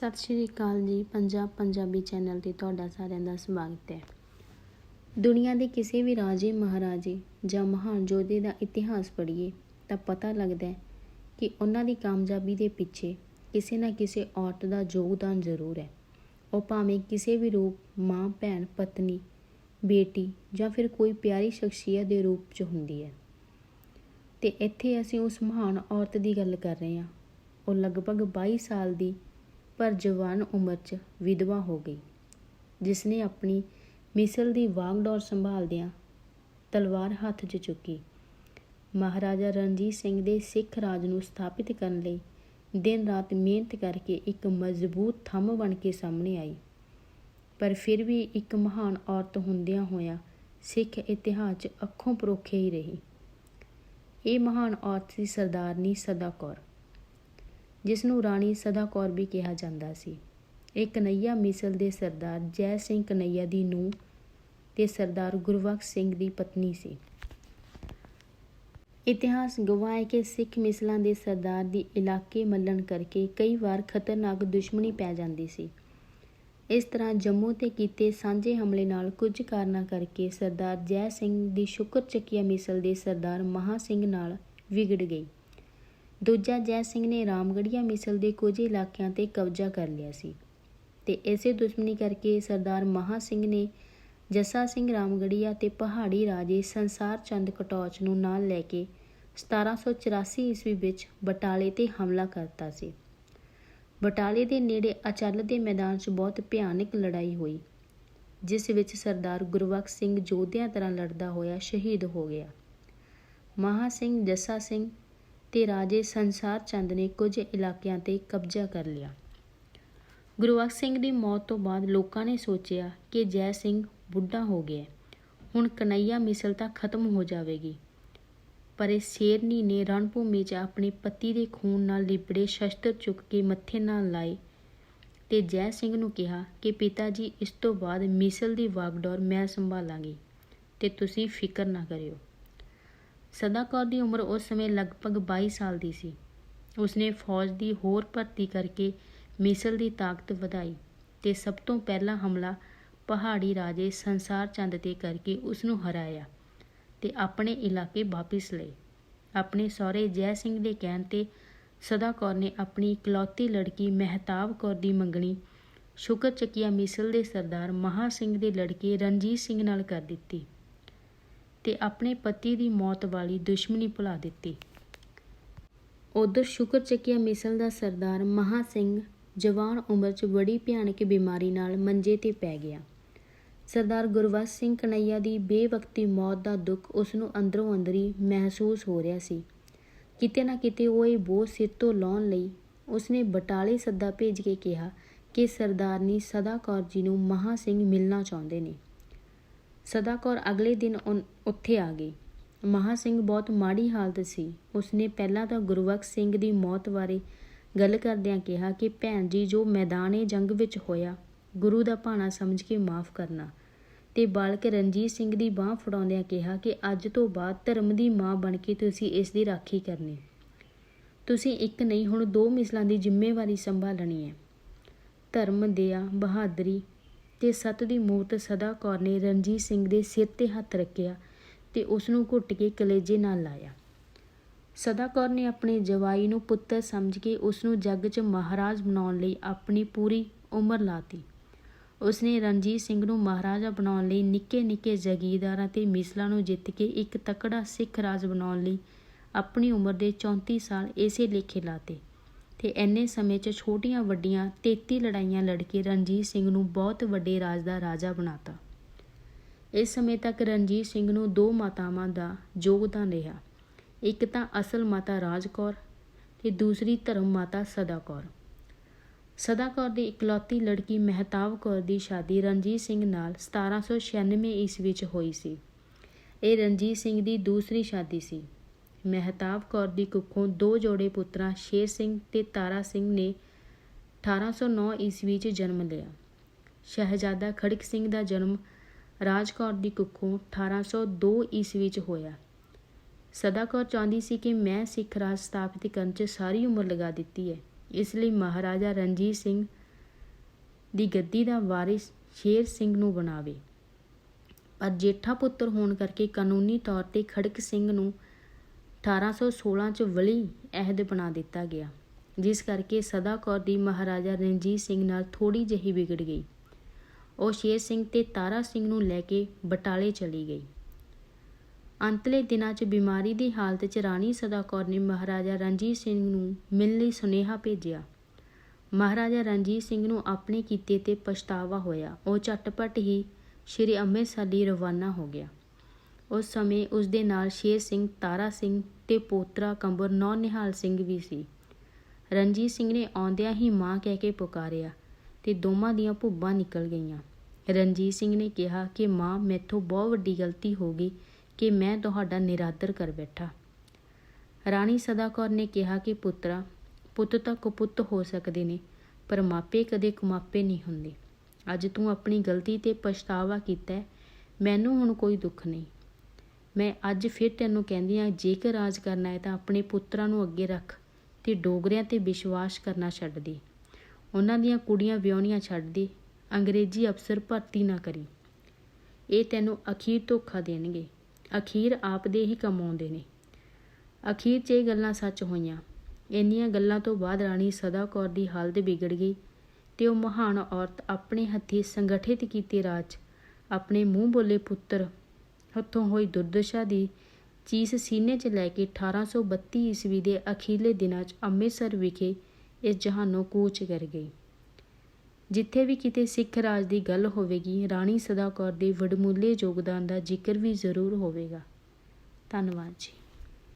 ਸਤਿ ਸ਼੍ਰੀ ਅਕਾਲ ਜੀ, ਪੰਜਾਬ ਪੰਜਾਬੀ ਚੈਨਲ ਤੇ ਤੁਹਾਡਾ ਸਾਰਿਆਂ ਦਾ ਸਵਾਗਤ ਹੈ। ਦੁਨੀਆ ਦੇ ਕਿਸੇ ਵੀ ਰਾਜੇ, ਮਹਾਰਾਜੇ ਜਾਂ ਮਹਾਨ ਯੋਧੇ ਦਾ ਇਤਿਹਾਸ ਪੜ੍ਹੀਏ ਤਾਂ ਪਤਾ ਲੱਗਦਾ ਹੈ ਕਿ ਉਹਨਾਂ ਦੀ ਕਾਮਯਾਬੀ ਦੇ ਪਿੱਛੇ ਕਿਸੇ ਨਾ ਕਿਸੇ ਔਰਤ ਦਾ ਯੋਗਦਾਨ ਜ਼ਰੂਰ ਹੈ। ਉਹ ਭਾਵੇਂ ਕਿਸੇ ਵੀ ਰੂਪ, ਮਾਂ, ਭੈਣ, ਪਤਨੀ, ਬੇਟੀ ਜਾਂ ਫਿਰ ਕੋਈ ਪਿਆਰੀ ਸ਼ਖਸੀਅਤ ਦੇ ਰੂਪ 'ਚ ਹੁੰਦੀ ਹੈ। ਤੇ ਇੱਥੇ ਅਸੀਂ ਉਸ ਮਹਾਨ ਔਰਤ ਦੀ ਗੱਲ ਕਰ ਰਹੇ ਹਾਂ। ਉਹ ਲਗਭਗ 22 ਸਾਲ ਦੀ ਪਰ ਜਵਾਨ ਉਮਰ 'ਚ ਵਿਧਵਾ ਹੋ ਗਈ ਜਿਸ ਨੇ ਆਪਣੀ ਮਿਸਲ ਦੀ ਵਾਗਡੋਰ ਸੰਭਾਲਦਿਆਂ ਤਲਵਾਰ ਹੱਥ 'ਚ ਚੁੱਕੀ। ਮਹਾਰਾਜਾ ਰਣਜੀਤ ਸਿੰਘ ਦੇ ਸਿੱਖ ਰਾਜ ਨੂੰ ਸਥਾਪਿਤ ਕਰਨ ਲਈ ਦਿਨ ਰਾਤ ਮਿਹਨਤ ਕਰਕੇ ਇੱਕ ਮਜ਼ਬੂਤ ਥੰਮ ਬਣ ਕੇ ਸਾਹਮਣੇ ਆਈ। ਪਰ ਫਿਰ ਵੀ ਇੱਕ ਮਹਾਨ ਔਰਤ ਹੁੰਦਿਆਂ ਹੋਇਆਂ ਸਿੱਖ ਇਤਿਹਾਸ 'ਚ ਅੱਖੋਂ ਪਰੋਖੇ ਹੀ ਰਹੀ। ਇਹ ਮਹਾਨ ਔਰਤ ਸੀ ਸਰਦਾਰਨੀ ਸਦਾ ਕੌਰ। ਜਿਸ ਨੂੰ ਰਾਣੀ ਸਦਾ ਕੌਰ ਵੀ ਕਿਹਾ ਜਾਂਦਾ ਸੀ। ਇਹ ਕਨਈਆ ਮਿਸਲ ਦੇ ਸਰਦਾਰ ਜੈ ਸਿੰਘ ਕਨਈਆ ਦੀ ਨੂੰ ਤੇ ਸਰਦਾਰ ਗੁਰਬਖਸ਼ ਸਿੰਘ ਦੀ ਪਤਨੀ ਸੀ। ਇਤਿਹਾਸ ਗਵਾਹ ਹੈ ਕਿ ਸਿੱਖ ਮਿਸਲਾਂ ਦੇ ਸਰਦਾਰ ਦੀ ਇਲਾਕੇ ਮੱਲਣ ਕਰਕੇ ਕਈ ਵਾਰ ਖਤਰਨਾਕ ਦੁਸ਼ਮਣੀ ਪੈ ਜਾਂਦੀ ਸੀ। ਇਸ ਤਰ੍ਹਾਂ ਜੰਮੂ ਤੇ ਕੀਤੇ ਸਾਂਝੇ ਹਮਲੇ ਨਾਲ ਕੁਝ ਕਾਰਨਾਂ ਕਰਕੇ ਸਰਦਾਰ ਜੈ ਸਿੰਘ ਦੀ ਸ਼ੁਕਰ ਚੱਕੀਆ ਮਿਸਲ ਦੇ ਸਰਦਾਰ ਮਹਾ ਸਿੰਘ ਨਾਲ ਵਿਗੜ ਗਈ। ਦੂਜਾ ਜੈ ਸਿੰਘ ਨੇ ਰਾਮਗੜੀਆ ਮਿਸਲ ਦੇ ਕੁਝ ਇਲਾਕਿਆਂ ਤੇ ਕਬਜ਼ਾ ਕਰ ਲਿਆ ਸੀ ਤੇ ਇਸੇ ਦੁਸ਼ਮਣੀ ਕਰਕੇ ਸਰਦਾਰ ਮਹਾ ਸਿੰਘ ਨੇ ਜੱਸਾ ਸਿੰਘ ਰਾਮਗੜੀਆ ਤੇ ਪਹਾੜੀ ਰਾਜੇ ਸੰਸਾਰ ਚੰਦ ਕਟੌਚ ਨੂੰ ਨਾਲ ਲੈ ਕੇ 1784 ਈਸਵੀ ਵਿੱਚ ਬਟਾਲੇ ਤੇ ਹਮਲਾ ਕਰਤਾ ਸੀ। ਬਟਾਲੇ ਦੇ ਨੇੜੇ ਅਚਲ ਦੇ ਮੈਦਾਨ 'ਚ ਬਹੁਤ ਭਿਆਨਕ ਲੜਾਈ ਹੋਈ, ਜਿਸ ਵਿੱਚ ਸਰਦਾਰ ਗੁਰਬਖਸ਼ ਸਿੰਘ ਜੋਧਿਆਂ ਤਰ੍ਹਾਂ ਲੜਦਾ ਹੋਇਆ ਸ਼ਹੀਦ ਹੋ ਗਿਆ। ਮਹਾ ਸਿੰਘ, ਜੱਸਾ ਸਿੰਘ ਤੇ ਰਾਜੇ ਸੰਸਾਰ ਚੰਦ ਨੇ ਕੁਝ ਇਲਾਕਿਆਂ ਤੇ ਕਬਜ਼ਾ ਕਰ ਲਿਆ। ਗੁਰਬਖਸ਼ ਸਿੰਘ ਦੀ ਮੌਤ ਤੋਂ ਬਾਅਦ ਲੋਕਾਂ ਨੇ ਸੋਚਿਆ ਕਿ ਜੈ ਸਿੰਘ ਬੁੱਢਾ ਹੋ ਗਿਆ ਹੁਣ ਕਨਈਆ ਮਿਸਲ ਤਾਂ ਖਤਮ ਹੋ ਜਾਵੇਗੀ। ਪਰ ਇਹ ਸ਼ੇਰਨੀ ਨੇ ਰਣਭੂਮੀ 'ਚ ਆਪਣੇ ਪਤੀ ਦੇ ਖੂਨ ਨਾਲ ਲਿਬੜੇ ਸ਼ਸਤਰ ਚੁੱਕ ਕੇ ਮੱਥੇ ਨਾਲ ਲਾਏ ਤੇ ਜੈ ਸਿੰਘ ਨੂੰ ਕਿਹਾ ਕਿ ਪਿਤਾ ਜੀ ਇਸ ਤੋਂ ਬਾਅਦ ਮਿਸਲ ਦੀ ਵਾਗਡੋਰ ਮੈਂ ਸੰਭਾਲਾਂਗੀ ਤੇ ਤੁਸੀਂ ਫਿਕਰ ਨਾ ਕਰਿਓ। ਸਦਾ ਕੌਰ ਦੀ ਉਮਰ ਉਸ ਸਮੇਂ ਲਗਭਗ 22 ਸਾਲ ਦੀ ਸੀ। ਉਸਨੇ ਫੌਜ ਦੀ ਹੋਰ ਭਰਤੀ ਕਰਕੇ ਮਿਸਲ ਦੀ ਤਾਕਤ ਵਧਾਈ ਤੇ ਸਭ ਤੋਂ ਪਹਿਲਾ ਹਮਲਾ ਪਹਾੜੀ ਰਾਜੇ ਸੰਸਾਰ ਚੰਦ ਤੇ ਕਰਕੇ ਉਸ ਨੂੰ ਹਰਾਇਆ ਤੇ ਆਪਣੇ ਇਲਾਕੇ ਵਾਪਿਸ ਲਏ। ਆਪਣੇ ਸਹੁਰੇ ਜੈ ਸਿੰਘ ਦੇ ਕਹਿਣ ਤੇ ਸਦਾ ਕੌਰ ਨੇ ਆਪਣੀ ਇਕਲੌਤੀ ਲੜਕੀ ਮਹਿਤਾਬ ਕੌਰ ਦੀ ਮੰਗਣੀ ਸ਼ੁਕਰ ਚੱਕੀਆ ਮਿਸਲ ਦੇ ਸਰਦਾਰ ਮਹਾ ਸਿੰਘ ਦੇ ਲੜਕੇ ਰਣਜੀਤ ਸਿੰਘ ਨਾਲ ਕਰ ਦਿੱਤੀ। ਤੇ ਆਪਣੇ ਪਤੀ ਦੀ ਮੌਤ ਵਾਲੀ ਦੁਸ਼ਮਣੀ ਭੁਲਾ ਦਿੱਤੀ। ਉਧਰ ਸ਼ੁਕਰ ਚੱਕੀਆ ਮਿਸਲ ਦਾ ਸਰਦਾਰ ਮਹਾ ਸਿੰਘ ਜਵਾਨ ਉਮਰ 'ਚ ਬੜੀ ਭਿਆਨਕ ਬਿਮਾਰੀ ਨਾਲ ਮੰਜੇ ਤੇ ਪੈ ਗਿਆ। ਸਰਦਾਰ ਗੁਰਵਸ ਸਿੰਘ ਕਨਈਆ ਦੀ ਬੇਵਕਤੀ ਮੌਤ ਦਾ ਦੁੱਖ ਉਸ ਨੂੰ ਅੰਦਰੋਂ ਅੰਦਰੀ ਮਹਿਸੂਸ ਹੋ ਰਿਹਾ ਸੀ। ਕਿਤੇ ਨਾ ਕਿਤੇ ਉਹ ਇਹ ਬੋਝ ਸਿਰ ਤੋਂ ਲਾਉਣ ਲਈ ਉਸਨੇ ਬਟਾਲੇ ਸੱਦਾ ਭੇਜ ਕੇ ਕਿਹਾ ਕਿ ਸਰਦਾਰਨੀ ਸਦਾ ਕੌਰ ਜੀ ਨੂੰ ਮਹਾ ਸਿੰਘ ਮਿਲਣਾ ਚਾਹੁੰਦੇ ਨੇ। ਸਦਾ ਕੌਰ ਅਗਲੇ ਦਿਨ ਉੱਥੇ ਆ ਗਈ। ਮਹਾ ਸਿੰਘ ਬਹੁਤ ਮਾੜੀ ਹਾਲਤ ਸੀ। ਉਸਨੇ ਪਹਿਲਾਂ ਤਾਂ ਗੁਰਬਖਸ਼ ਸਿੰਘ ਦੀ ਮੌਤ ਬਾਰੇ ਗੱਲ ਕਰਦਿਆਂ ਕਿਹਾ ਕਿ, ਭੈਣ ਜੀ, ਜੋ ਮੈਦਾਨੇ ਜੰਗ ਵਿੱਚ ਹੋਇਆ, ਗੁਰੂ ਦਾ ਭਾਣਾ ਸਮਝ ਕੇ ਮਾਫ ਕਰਨਾ। ਤੇ ਬਾਲਕ ਰਣਜੀਤ ਸਿੰਘ ਦੀ ਬਾਹ ਫੜਾਉਂਦਿਆਂ ਕਿਹਾ ਕਿ, ਅੱਜ ਤੋਂ ਬਾਅਦ ਧਰਮ ਦੀ ਮਾਂ ਬਣ ਕੇ ਤੁਸੀਂ ਇਸ ਦੀ ਰਾਖੀ ਕਰਨੀ। ਤੁਸੀਂ ਇੱਕ ਨਹੀਂ, ਹੁਣ ਦੋ ਮਿਸਲਾਂ ਦੀ ਜ਼ਿੰਮੇਵਾਰੀ ਸੰਭਾਲਣੀ ਹੈ ਧਰਮ ਦਿਆ ਬਹਾਦਰੀ ਤੇ ਸਤ ਦੀ ਮੂਰਤ ਸਦਾ ਕੌਰ ਨੇ ਰਣਜੀਤ ਸਿੰਘ ਦੇ ਸਿਰ ਤੇ ਹੱਥ ਰੱਖਿਆ ਤੇ ਉਸ ਨੂੰ ਘੁੱਟ ਕੇ ਕਲੇਜੇ ਨਾਲ ਲਾਇਆ। ਸਦਾ ਕੌਰ ਨੇ ਆਪਣੇ ਜਵਾਈ ਨੂੰ ਪੁੱਤਰ ਸਮਝ ਕੇ ਉਸ ਨੂੰ ਜੱਗ 'ਚ ਮਹਾਰਾਜ ਬਣਾਉਣ ਲਈ ਆਪਣੀ ਪੂਰੀ ਉਮਰ ਲਾਤੀ ਉਸਨੇ ਰਣਜੀਤ ਸਿੰਘ ਨੂੰ ਮਹਾਰਾਜਾ ਬਣਾਉਣ ਲਈ ਨਿੱਕੇ-ਨਿੱਕੇ ਜ਼ਗੀਰਦਾਰਾਂ ਤੇ ਮਿਸਲਾਂ ਨੂੰ ਜਿੱਤ ਕੇ ਇੱਕ ਤਕੜਾ ਸਿੱਖ ਰਾਜ ਬਣਾਉਣ ਲਈ ਆਪਣੀ ਉਮਰ ਦੇ 34 ਸਾਲ ਇਸੇ ਲੇਖੇ ਲਾਤੇ ਤੇ ਐਨੇ ਸਮੇਂ 'ਚ ਛੋਟੀਆਂ ਵੱਡੀਆਂ 33 ਲੜਾਈਆਂ ਲੜ ਕੇ ਰਣਜੀਤ ਸਿੰਘ ਨੂੰ ਬਹੁਤ ਵੱਡੇ ਰਾਜ ਦਾ ਰਾਜਾ ਬਣਾਤਾ। ਇਸ ਸਮੇਂ ਤੱਕ ਰਣਜੀਤ ਸਿੰਘ ਨੂੰ ਦੋ ਮਾਤਾਵਾਂ ਦਾ ਯੋਗਦਾਨ ਰਿਹਾ। ਇੱਕ ਤਾਂ ਅਸਲ ਮਾਤਾ ਰਾਜ ਕੌਰ ਤੇ ਦੂਸਰੀ ਧਰਮ ਮਾਤਾ ਸਦਾ ਕੌਰ ਸਦਾ ਕੌਰ ਦੀ ਇਕਲੌਤੀ ਲੜਕੀ ਮਹਿਤਾਬ ਕੌਰ ਦੀ ਸ਼ਾਦੀ ਰਣਜੀਤ ਸਿੰਘ ਨਾਲ 1796 ਈਸਵੀ ਵਿੱਚ ਹੋਈ ਸੀ। ਇਹ ਰਣਜੀਤ ਸਿੰਘ ਦੀ ਦੂਸਰੀ ਸ਼ਾਦੀ ਸੀ। ਮਹਿਤਾਬ ਕੌਰ ਦੀ ਕੁੱਖੋਂ ਦੋ ਜੋੜੇ ਪੁੱਤਰਾਂ ਸ਼ੇਰ ਸਿੰਘ ਤੇ ਤਾਰਾ ਸਿੰਘ ਨੇ 1809 ਈਸਵੀ 'ਚ ਜਨਮ ਲਿਆ। ਸ਼ਹਿਜ਼ਾਦਾ ਖੜਕ ਸਿੰਘ ਦਾ ਜਨਮ ਰਾਜ ਕੌਰ ਦੀ ਕੁੱਖੋਂ 1802 ਈਸਵੀ 'ਚ ਹੋਇਆ। ਸਦਾ ਕੌਰ ਚਾਹੁੰਦੀ ਸੀ ਕਿ ਮੈਂ ਸਿੱਖ ਰਾਜ ਸਥਾਪਿਤ ਕਰਨ 'ਚ ਸਾਰੀ ਉਮਰ ਲਗਾ ਦਿੱਤੀ ਹੈ। ਇਸ ਲਈ ਮਹਾਰਾਜਾ ਰਣਜੀਤ ਸਿੰਘ ਦੀ ਗੱਦੀ ਦਾ ਵਾਰਿਸ ਸ਼ੇਰ ਸਿੰਘ ਨੂੰ ਬਣਾਵੇ। ਪਰ ਜੇਠਾ ਪੁੱਤਰ ਹੋਣ ਕਰਕੇ ਕਾਨੂੰਨੀ ਤੌਰ ਤੇ ਖੜਕ ਸਿੰਘ ਨੂੰ 1816 ਚ ਵਲੀ ਅਹਿਦ ਬਣਾ ਦਿੱਤਾ ਗਿਆ, ਜਿਸ ਕਰਕੇ ਸਦਾ ਕੌਰ ਦੀ ਮਹਾਰਾਜਾ ਰਣਜੀਤ ਸਿੰਘ ਨਾਲ ਥੋੜੀ ਜਿਹੀ ਵਿਗੜ ਗਈ। ਉਹ ਸ਼ੇਰ ਸਿੰਘ ਤੇ ਤਾਰਾ ਸਿੰਘ ਨੂੰ ਲੈ ਕੇ ਬਟਾਲੇ ਚਲੀ ਗਈ। ਅੰਤਲੇ ਦਿਨਾਂ 'ਚ ਬਿਮਾਰੀ ਦੀ ਹਾਲਤ 'ਚ ਰਾਣੀ ਸਦਾ ਕੌਰ ਨੇ ਮਹਾਰਾਜਾ ਰਣਜੀਤ ਸਿੰਘ ਨੂੰ ਮਿਲਣ ਲਈ ਸੁਨੇਹਾ ਭੇਜਿਆ। ਮਹਾਰਾਜਾ ਰਣਜੀਤ ਸਿੰਘ ਨੂੰ ਆਪਣੇ ਕੀਤੇ ਤੇ ਪਛਤਾਵਾ ਹੋਇਆ। ਉਹ ਝਟਪਟ ਹੀ ਸ਼੍ਰੀ ਅੰਮ੍ਰਿਤਸਰ ਲਈ ਰਵਾਨਾ ਹੋ ਗਿਆ। ਉਸ ਸਮੇਂ ਉਸ ਦੇ ਨਾਲ ਸ਼ੇਰ ਸਿੰਘ, ਤਾਰਾ ਸਿੰਘ ਤੇ ਪੋਤਰਾ ਕੰਬਰ ਨੌ ਨਿਹਾਲ ਸਿੰਘ ਵੀ ਸੀ। ਰਣਜੀਤ ਸਿੰਘ ਨੇ ਆਉਂਦਿਆਂ ਹੀ ਮਾਂ ਕਹਿ ਕੇ ਪੁਕਾਰਿਆ ਤੇ ਦੋਵਾਂ ਦੀਆਂ ਭੁੱਬਾਂ ਨਿਕਲ ਗਈਆਂ। ਰਣਜੀਤ ਸਿੰਘ ਨੇ ਕਿਹਾ ਕਿ, ਮਾਂ, ਮੈਥੋਂ ਬਹੁਤ ਵੱਡੀ ਗਲਤੀ ਹੋ ਗਈ ਕਿ ਮੈਂ ਤੁਹਾਡਾ ਨਿਰਾਦਰ ਕਰ ਬੈਠਾ। ਰਾਣੀ ਸਦਾ ਕੌਰ ਨੇ ਕਿਹਾ ਕਿ, ਪੁੱਤਰਾ, ਪੁੱਤ ਤਾਂ ਕੁਪੁੱਤ ਹੋ ਸਕਦੇ ਨੇ, ਪਰ ਮਾਪੇ ਕਦੇ ਕੁਮਾਪੇ ਨਹੀਂ ਹੁੰਦੇ। ਅੱਜ ਤੂੰ ਆਪਣੀ ਗਲਤੀ ਤੇ ਪਛਤਾਵਾ ਕੀਤਾ ਮੈਨੂੰ ਹੁਣ ਕੋਈ ਦੁੱਖ ਨਹੀਂ। ਮੈਂ ਅੱਜ ਫਿਰ ਤੈਨੂੰ ਕਹਿੰਦੀ ਆ ਜੇਕਰ ਰਾਜ ਕਰਨਾ ਹੈ ਤਾਂ ਆਪਣੇ ਪੁੱਤਰਾਂ ਨੂੰ ਅੱਗੇ ਰੱਖ ਤੇ ਡੋਗਰਿਆਂ ਤੇ ਵਿਸ਼ਵਾਸ ਕਰਨਾ ਛੱਡ ਦੇ। ਉਹਨਾਂ ਦੀਆਂ ਕੁੜੀਆਂ ਵਿਆਹੁਣੀਆਂ ਛੱਡ ਦੇ। ਅੰਗਰੇਜ਼ੀ ਅਫਸਰ ਭਰਤੀ ਨਾ ਕਰੀ। ਇਹ ਤੈਨੂੰ ਅਖੀਰ ਧੋਖਾ ਦੇਣਗੇ। ਅਖੀਰ ਆਪ ਦੇ ਹੀ ਕਮਾਉਂਦੇ ਨੇ। ਅਖੀਰ 'ਚ ਇਹ ਗੱਲਾਂ ਸੱਚ ਹੋਈਆਂ। ਇੰਨੀਆਂ ਗੱਲਾਂ ਤੋਂ ਬਾਅਦ ਰਾਣੀ ਸਦਾ ਕੌਰ ਦੀ ਹਾਲਤ ਵਿਗੜ ਗਈ ਤੇ ਉਹ ਮਹਾਨ ਔਰਤ ਆਪਣੇ ਹੱਥੀਂ ਸੰਗਠਿਤ ਕੀਤੇ ਰਾਜ। ਆਪਣੇ ਮੂੰਹ ਬੋਲੇ ਪੁੱਤਰ ਹੱਥੋਂ ਹੋਈ ਦੁਰਦਸ਼ਾ ਦੀ ਚੀਸ ਸੀਨੇ 'ਚ ਲੈ ਕੇ 1832 ਈਸਵੀ ਦੇ ਅਖੀਰਲੇ ਦਿਨਾਂ 'ਚ ਅੰਮ੍ਰਿਤਸਰ ਵਿਖੇ ਇਸ ਜਹਾਨੋਂ ਕੂਚ ਕਰ ਗਈ। ਜਿੱਥੇ ਵੀ ਕਿਤੇ ਸਿੱਖ ਰਾਜ ਦੀ ਗੱਲ ਹੋਵੇਗੀ, ਰਾਣੀ ਸਦਾ ਕੌਰ ਦੇ ਵਡਮੁੱਲੇ ਯੋਗਦਾਨ ਦਾ ਜ਼ਿਕਰ ਵੀ ਜ਼ਰੂਰ ਹੋਵੇਗਾ। ਧੰਨਵਾਦ ਜੀ।